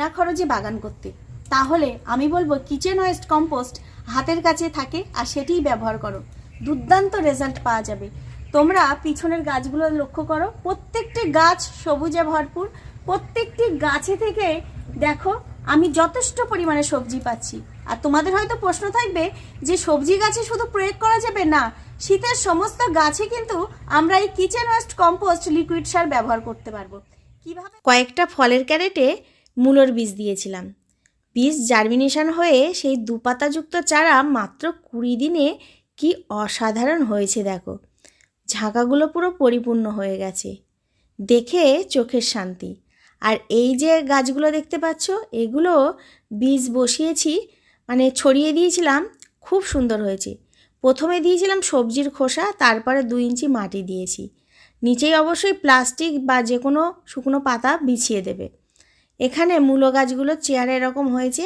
বিনা খরচে বাগান করতে। তাহলে আমি বলব কিচেন ওয়েস্ট কম্পোস্ট হাতের কাছে থাকে আর সেটিই ব্যবহার করো। দুর্দান্ত রেজাল্ট পাওয়া যাবে। তোমরা পিছনের গাছগুলো লক্ষ্য করো, প্রত্যেকটি গাছ সবুজে ভরপুর। প্রত্যেকটি গাছে থেকে দেখো, আমি যথেষ্ট পরিমাণে সবজি পাচ্ছি। আর তোমাদের হয়তো প্রশ্ন থাকবে যে সবজি গাছে শুধু প্রয়োগ করা যাবে না, শীতের সমস্ত গাছে কিন্তু আমরা এই কিচেন ওয়েস্ট কম্পোস্ট লিকুইড সার ব্যবহার করতে পারব। কীভাবে কয়েকটা ফলের ক্যারেটে মূলোর বীজ দিয়েছিলাম। বীজ জার্মিনেশন হয়ে সেই দুপাতাযুক্ত চারা মাত্র কুড়ি দিনে কি অসাধারণ হয়েছে দেখো। ঝাঁকাগুলো পুরো পরিপূর্ণ হয়ে গেছে। দেখে চোখের শান্তি। আর এই যে গাছগুলো দেখতে পাচ্ছ, এগুলো বীজ বসিয়েছি মানে ছড়িয়ে দিয়েছিলাম, খুব সুন্দর হয়েছে। প্রথমে দিয়েছিলাম সবজির খোসা, তারপরে দুই ইঞ্চি মাটি দিয়েছি। নিচেই অবশ্যই প্লাস্টিক বা যে কোনো শুকনো পাতা বিছিয়ে দেবে। এখানে মূলো গাছগুলো চেয়ারে এরকম হয়েছে,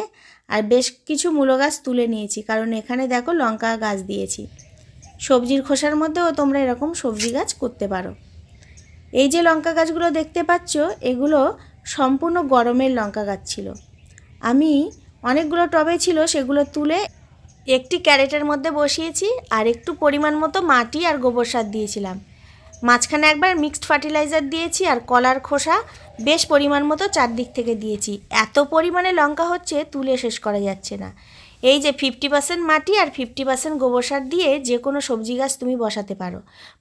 আর বেশ কিছু মূলো গাছ তুলে নিয়েছি, কারণ এখানে দেখো লঙ্কা গাছ দিয়েছি। সবজির খোসার মধ্যেও তোমরা এরকম সবজি গাছ করতে পারো। এই যে লঙ্কা গাছগুলো দেখতে পাচ্ছ, এগুলো সম্পূর্ণ গরমের লঙ্কা গাছ ছিল। আমি অনেকগুলো টবে ছিল, সেগুলো তুলে একটি ক্যারেটের মধ্যে বসিয়েছি, আর একটু পরিমাণ মতো মাটি আর গোবর সার দিয়েছিলাম। মাঝখানে একবার মিক্সড ফার্টিলাইজার দিয়েছি, আর কলার খোসা বেশ পরিমাণ মতো চারদিক থেকে দিয়েছি। এত পরিমাণে লঙ্কা হচ্ছে তুলে শেষ করা যাচ্ছে না। এই যে ফিফটি পার্সেন্ট মাটি আর ফিফটি পার্সেন্ট গোবর সার দিয়ে যে কোনো সবজি গাছ তুমি বসাতে পারো।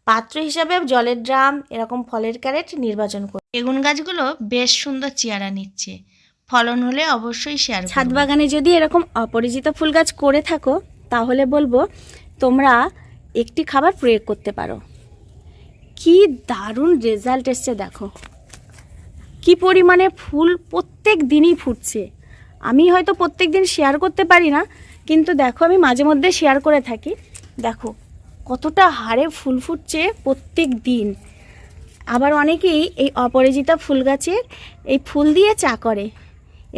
পাত্র হিসাবে জলের ড্রাম এরকম ফলের ক্যারেট নির্বাচন করো। বেগুন গাছগুলো বেশ সুন্দর চেয়ারা নিচ্ছে। ফলন হলে অবশ্যই শেয়ার ছাদ বাগানে যদি এরকম অপরিচিত ফুল গাছ করে থাকো তাহলে বলব তোমরা একটি খাবার প্রয়োগ করতে পারো। কি দারুণ রেজাল্ট এসছে দেখো। কি পরিমাণে ফুল প্রত্যেক দিনই ফুটছে? আমি হয়তো প্রত্যেক দিন শেয়ার করতে পারি না, কিন্তু দেখো আমি মাঝে মধ্যে শেয়ার করে থাকি। দেখো, কতটা হারে ফুল ফুটছে প্রত্যেক দিন। আবার অনেকেই এই অপরাজিতা ফুল গাছের এই ফুল দিয়ে চা করে।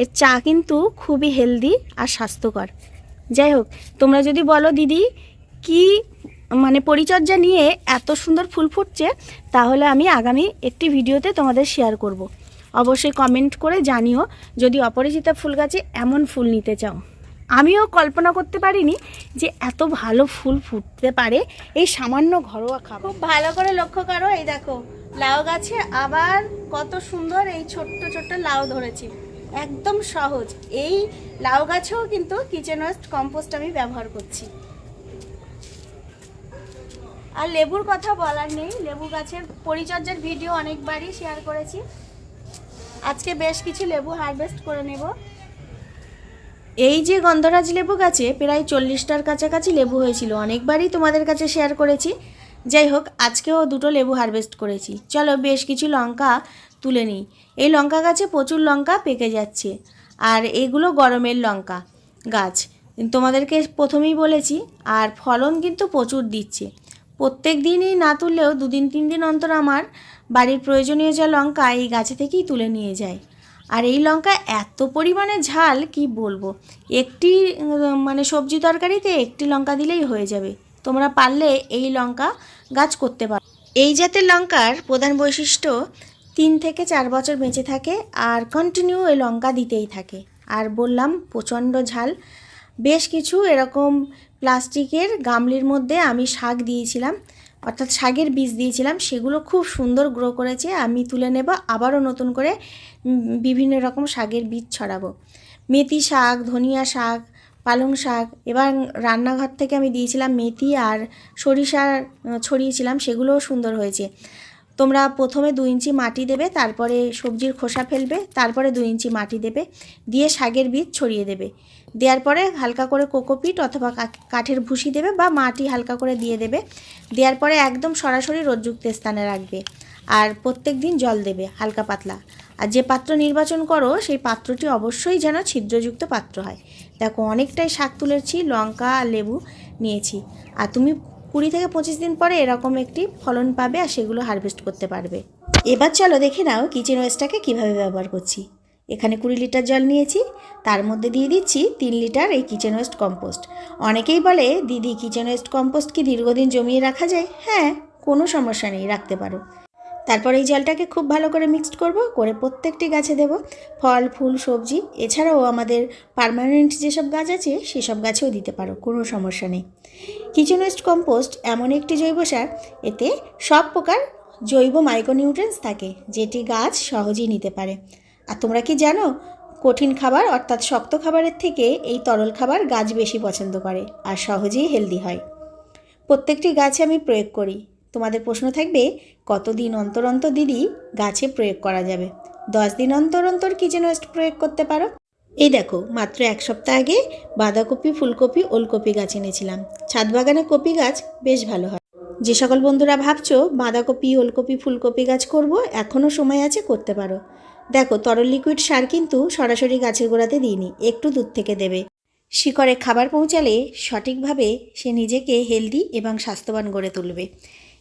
এর চা কিন্তু খুবই হেলদি আর স্বাস্থ্যকর। যাই হোক, তোমরা যদি বলো দিদি, কি মানে পরিচর্যা নিয়ে এত সুন্দর ফুল ফুটছে, তাহলে আমি আগামী একটি ভিডিওতে তোমাদের শেয়ার করব। অবশ্যই কমেন্ট করে জানিও যদি অপরিচিতা ফুল গাছে এমন ফুল নিতে চাও। আমিও কল্পনা করতে পারিনি যে এত ভালো ফুল ফুটতে পারে এই সামান্য ঘরোয়া খাবার। খুব ভালো করে লক্ষ্য করো, এই দেখো, লাউ গাছে আবার কত সুন্দর এই ছোট্ট ছোট্ট লাউ ধরেছে। একদম সহজ। এই লাউ গাছেও কিন্তু কিচেন ওয়েস্ট কম্পোস্ট আমি ব্যবহার করছি। আর লেবুর কথা বলার নেই, লেবু গাছের পরিচর্যার ভিডিও অনেকবারই শেয়ার করেছি। আজকে বেশ কিছু লেবু হারভেস্ট করে নেব। এই যে গন্ধরাজ লেবু গাছে প্রায় চল্লিশটার কাছাকাছি লেবু হয়েছিল, অনেকবারই তোমাদের কাছে শেয়ার করেছি। যাই হোক, আজকেও দুটো লেবু হারভেস্ট করেছি। চলো বেশ কিছু লঙ্কা তুলে নিই। এই লঙ্কা গাছে প্রচুর লঙ্কা পেকে যাচ্ছে, আর এগুলো গরমের লঙ্কা গাছ। তোমাদেরকে প্রথমেই বলেছি, আর ফলন কিন্তু প্রচুর দিচ্ছে। প্রত্যেক দিনই না তুললেও দুদিন, তিন দিন অন্তর আমার বাড়ির প্রয়োজনীয় যা লঙ্কা, এই গাছে থেকেই তুলে নিয়ে যায়। আর এই লঙ্কা এত পরিমাণে ঝাল, কি বলব? একটি মানে সবজি তরকারিতে একটি লঙ্কা দিলেই হয়ে যাবে। তোমরা পারলে এই লঙ্কা গাছ করতে পারো। এই জাতের লঙ্কার প্রধান বৈশিষ্ট্য, তিন থেকে চার বছর বেঁচে থাকে আর কন্টিনিউ এই লঙ্কা দিতেই থাকে। আর বললাম, প্রচণ্ড ঝাল। বেশ কিছু এরকম প্লাস্টিকের গামলির মধ্যে আমি শাক দিয়েছিলাম, অর্থাৎ শাকের বীজ দিয়েছিলাম, সেগুলো খুব সুন্দর গ্রো করেছে, আমি তুলে নেব, আবারও নতুন করে বিভিন্ন রকম শাকের বীজ ছড়াবো। মেথি শাক, ধনিয়া শাক, পালং শাক, এবার রান্নাঘর থেকে আমি দিয়েছিলাম মেথি আর সরিষা ছড়িয়েছিলাম, সেগুলোও সুন্দর হয়েছে। তোমরা প্রথমে দু ইঞ্চি মাটি দেবে, তারপরে সবজির খোসা ফেলবে, তারপরে দু ইঞ্চি মাটি দেবে, দিয়ে শাকের বীজ ছড়িয়ে দেবে। দেওয়ার পরে হালকা করে কোকোপিট অথবা কাঠের ভুসি দেবে বা মাটি হালকা করে দিয়ে দেবে। দেওয়ার পরে একদম সরাসরি রোদযুক্ত স্থানে রাখবে আর প্রত্যেক দিন জল দেবে, হালকা পাতলা। আর যে পাত্র নির্বাচন করো, সেই পাত্রটি অবশ্যই যেন ছিদ্রযুক্ত পাত্র হয়। দেখো, অনেকটাই শাক তুলেছি, লঙ্কা আর লেবু নিয়েছি। আর তুমি কুড়ি থেকে পঁচিশ দিন পরে এরকম একটি ফলন পাবে আর সেগুলো হারভেস্ট করতে পারবে। এবার চলো দেখে নাও কিচেন ওয়েস্টটাকে কীভাবে ব্যবহার করছি। এখানে কুড়ি লিটার জল নিয়েছি, তার মধ্যে দিয়ে দিচ্ছি তিন লিটার এই কিচেন ওয়েস্ট কম্পোস্ট অনেকেই বলে, দিদি কিচেন ওয়েস্ট কম্পোস্ট কি দীর্ঘদিন জমিয়ে রাখা যায়? হ্যাঁ কোনো সমস্যা নেই, রাখতে পারো। তারপর এই জলটাকে খুব ভালো করে মিক্সড করব, করে প্রত্যেকটি গাছে দেব। ফল, ফুল, সবজি, এছাড়াও আমাদের পার্মানেন্ট যেসব গাছ আছে, সেসব গাছেও দিতে পারো, কোনো সমস্যা নেই। কিচেন ওয়েস্ট কম্পোস্ট এমন একটি জৈব সার, এতে সব প্রকার জৈব মাইক্রোনিউট্রেন্স থাকে, যেটি গাছ সহজেই নিতে পারে। আর তোমরা কি জানো, কঠিন খাবার অর্থাৎ শক্ত খাবারের থেকে এই তরল খাবার গাছ বেশি পছন্দ করে আর সহজেই হেলদি হয়। প্রত্যেকটি গাছে আমি প্রয়োগ করি। তোমাদের প্রশ্ন থাকবে, কতদিন অন্তর অন্তর দিদি গাছে প্রয়োগ করা যাবে? দশ দিন অন্তর অন্তর কিচেন ওয়েস্ট প্রয়োগ করতে পারো? এই দেখো, মাত্র এক সপ্তাহ আগে বাঁধাকপি, ফুলকপি, ওলকপি গাছ এনেছিলাম। ছাদ বাগানে কপি গাছ বেশ ভালো হয়। যে সকল বন্ধুরা ভাবছ বাঁধাকপি, ওলকপি, ফুলকপি গাছ করব, এখনও সময় আছে করতে পারো। দেখো, তরল লিকুইড সার কিন্তু সরাসরি গাছের গোড়াতে দিইনি, একটু দূর থেকে দেবে। শিকড়ে খাবার পৌঁছালে সঠিকভাবে সে নিজেকে হেলদি এবং স্বাস্থ্যবান গড়ে তুলবে।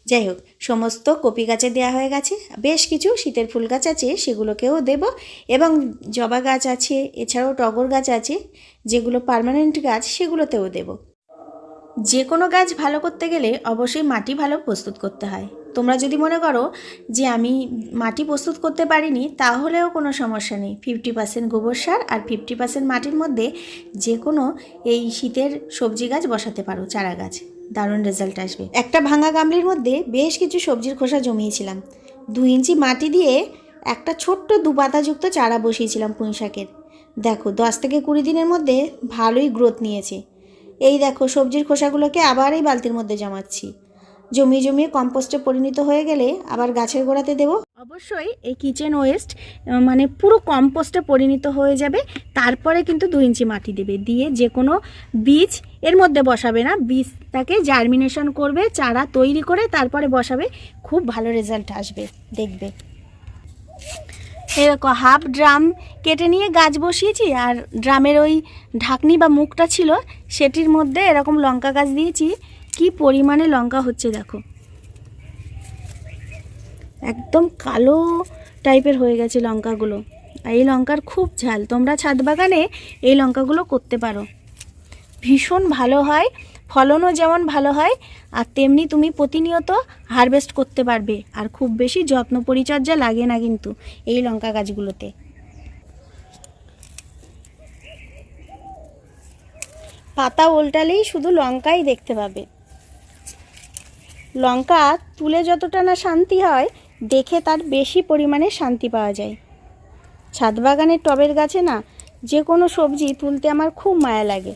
যাই হোক সমস্ত কপি গাছে দেওয়া হয়ে গেছে। বেশ কিছু শীতের ফুল গাছ আছে, সেগুলোকেও দেব। এবং জবা গাছ আছে, এছাড়াও টগর গাছ আছে, যেগুলো পার্মানেন্ট গাছ, সেগুলোতেও দেব। যে কোনো গাছ ভালো করতে গেলে অবশ্যই মাটি ভালো প্রস্তুত করতে হয়। তোমরা যদি মনে করো যে আমি মাটি প্রস্তুত করতে পারিনি, তাহলেও কোনো সমস্যা নেই। ফিফটি পার্সেন্ট গোবর সার আর ফিফটি পার্সেন্ট মাটির মধ্যে যে কোনো এই শীতের সবজি গাছ বসাতে পারো, চারা গাছ। দারুণ রেজাল্ট আসবে। একটা ভাঙা গামলির মধ্যে বেশ কিছু সবজির খোসা জমিয়েছিলাম। দু ইঞ্চি মাটি দিয়ে একটা ছোট্ট দু পাতাযুক্ত চারা বসিয়েছিলাম পুঁই শাকের। দেখো, দশ থেকে কুড়ি দিনের মধ্যে ভালোই গ্রোথ নিয়েছে। এই দেখো, সবজির খোসাগুলোকে আবার এই বালতির মধ্যে জমাচ্ছি। জমিয়ে জমিয়ে কম্পোস্টে পরিণত হয়ে গেলে আবার গাছের গোড়াতে দেব। অবশ্যই এই কিচেন ওয়েস্ট মানে পুরো কম্পোস্টে পরিণত হয়ে যাবে। তারপরে কিন্তু দু ইঞ্চি মাটি দেবে। দিয়ে যে কোনো বীজ এর মধ্যে বসাবে না। বীজটাকে জার্মিনেশন করবে, চারা তৈরি করে তারপরে বসাবে। খুব ভালো রেজাল্ট আসবে, দেখবে। এরকম হাফ ড্রাম কেটে নিয়ে গাছ বসিয়েছি। আর ড্রামের ওই ঢাকনি বা মুখটা ছিল, সেটির মধ্যে এরকম লঙ্কা গাছ দিয়েছি। কি পরিমাণে লঙ্কা হচ্ছে দেখো। একদম কালো টাইপের হয়ে গেছে লঙ্কাগুলো। আর এই লঙ্কার খুব ঝাল। তোমরা ছাদ বাগানে এই লঙ্কাগুলো করতে পারো। ভীষণ ভালো হয়, ফলনও যেমন ভালো হয়, আর তেমনি তুমি প্রতিনিয়ত হারভেস্ট করতে পারবে। আর খুব বেশি যত্ন পরিচর্যা লাগে না কিন্তু এই লঙ্কা গাছগুলোতে। পাতা উল্টালেই শুধু লঙ্কাই দেখতে পাবে। লঙ্কা তুলে যতটা না শান্তি হয় দেখে তার বেশি পরিমাণে শান্তি পাওয়া যায়। ছাদ বাগানের টবের গাছে না যে কোনো সবজি তুলতে আমার খুব মায়া লাগে।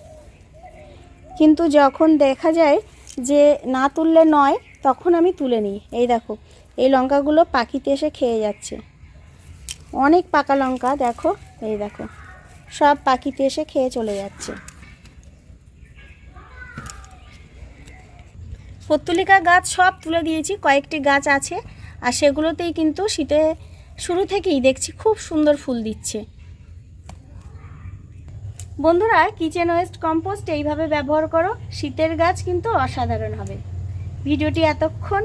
কিন্তু যখন দেখা যায় যে না তুললে নয়, তখন আমি তুলে নিই। এই দেখো, এই লঙ্কাগুলো পাখিতে এসে খেয়ে যাচ্ছে। অনেক পাকা লঙ্কা, দেখো, এই দেখো, সব পাখিতে এসে খেয়ে চলে যাচ্ছে। পত্তলিকা গাছ সব তুলে দিয়েছি, কয়েকটি গাছ আছে। আর সেগুলোতেই কিন্তু শীতে শুরু থেকেই দেখছি খুব সুন্দর ফুল দিচ্ছে। বন্ধুরা, কিচেন ওয়েস্ট কম্পোস্ট এইভাবে ব্যবহার করো, শীতের গাছ কিন্তু অসাধারণ হবে। ভিডিওটি এতক্ষণ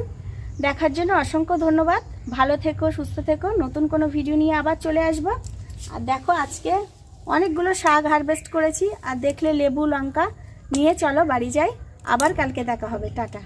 দেখার জন্য অসংখ্য ধন্যবাদ। ভালো থেকো, সুস্থ থেকো, নতুন কোনো ভিডিও নিয়ে আবার চলে আসব। আর দেখো, আজকে অনেকগুলো শাক হারভেস্ট করেছি, আর দেখলে লেবু, লঙ্কা নিয়ে চলো বাড়ি যাই। আবার কালকে দেখা হবে। টাটা।